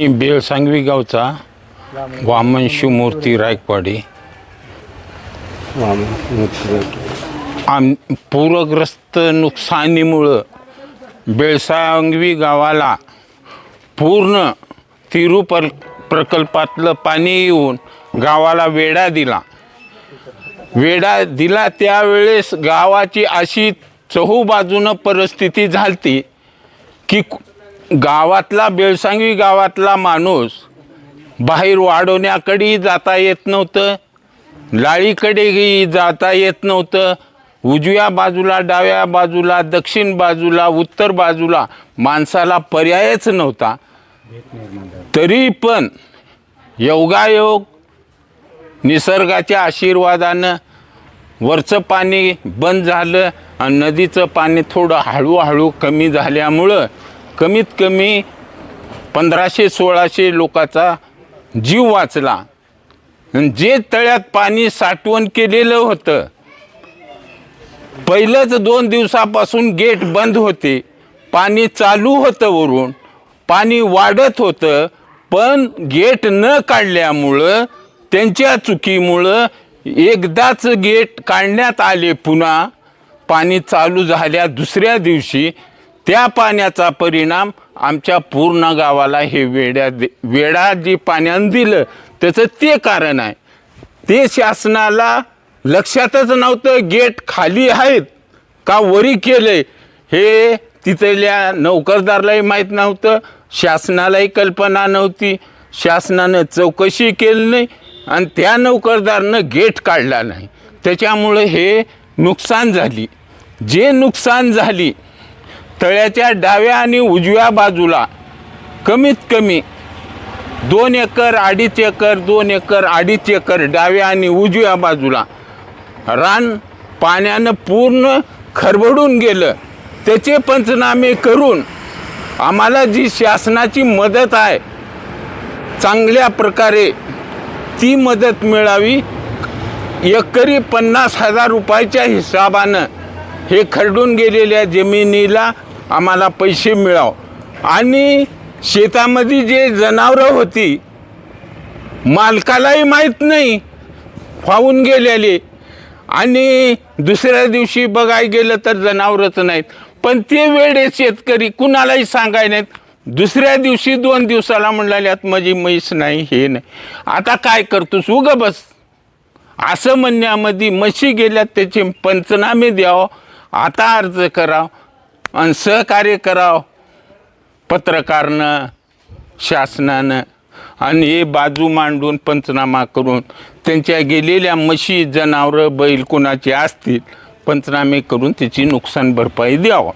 मी बेळसांगवी गावचा वामन शिवमूर्ती रायकवाडी. आम पूरग्रस्त नुकसानीमुळं बेळसांगवी गावाला पूर्ण तिरुपल प्रकल्पातलं पाणी येऊन गावाला वेढा दिला. वेढा दिला त्यावेळेस गावाची अशी चहूबाजूनं परिस्थिती झालती की कु- गावातला बेळसांगवी गावातला माणूस बाहेर वाढवण्याकडेही जाता येत नव्हतं. लाळीकडेही जाता येत नव्हतं. उजव्या बाजूला डाव्या बाजूला दक्षिण बाजूला उत्तर बाजूला माणसाला पर्यायच नव्हता. तरी पण योगायोग निसर्गाच्या आशीर्वादानं वरचं पाणी बंद झालं आणि नदीचं पाणी थोडं हळूहळू कमी झाल्यामुळं कमीत कमी पंधराशे सोळाशे लोकाचा जीव वाचला. जे तळ्यात पाणी साठवण केलेलं होतं पहिलंच दोन दिवसापासून गेट बंद होते. पाणी चालू होतं वरून पाणी वाढत होतं पण गेट न काढल्यामुळं त्यांच्या चुकीमुळं एकदाच गेट काढण्यात आले पुन्हा. पाणी चालू झाल्या दुसऱ्या दिवशी त्या पाण्याचा परिणाम आमच्या पूर्ण गावाला हे वेड्या दे वेडा जी पाण्यानं दिलं त्याचं ते कारण आहे. ते शासनाला लक्षातच नव्हतं गेट खाली आहेत का वरी केले हे तिथल्या नोकरदारलाही माहीत नव्हतं शासनालाही कल्पना नव्हती. शासनानं चौकशी केली नाही आणि त्या नोकरदारनं गेट काढला नाही. त्याच्यामुळं हे नुकसान झाली. जे नुकसान झाली तळ्याच्या डाव्या आणि उजव्या बाजूला कमीत कमी दोन एकर अडीच एकर दोन एकर अडीच एकर डाव्या आणि उजव्या बाजूला रान पाण्यानं पूर्ण खरबडून गेलं. त्याचे पंचनामे करून आम्हाला जी शासनाची मदत आहे चांगल्या प्रकारे ती मदत मिळावी. एकरी पन्नास हजार रुपयाच्या हिशोबानं हे खरडून गेलेल्या जमिनीला आम्हाला पैसे मिळाव. आणि शेतामध्ये जे जनावरं होती मालकालाही माहीत नाही फावून गेलेले. आणि दुसऱ्या दिवशी बघाय गेलं तर जनावरच नाहीत. पण ते वेळे शेतकरी कुणालाही सांगाय नाहीत. दुसऱ्या दिवशी दोन दिवसाला म्हणाल्यात माझी म्हैस नाही हे नाही. आता काय करतोस? उग बस. असं म्हणण्यामध्ये म्हशी गेल्यात त्याचे पंचनामे द्यावं. आता अर्ज करावं. आणि सहकार्य करावं. पत्रकारनं शासनानं आणि हे बाजू मांडून पंचनामा करून त्यांच्या गेलेल्या म्हशी जनावरं बैल कोणाची असतील पंचनामे करून त्याची नुकसान भरपाई द्यावं.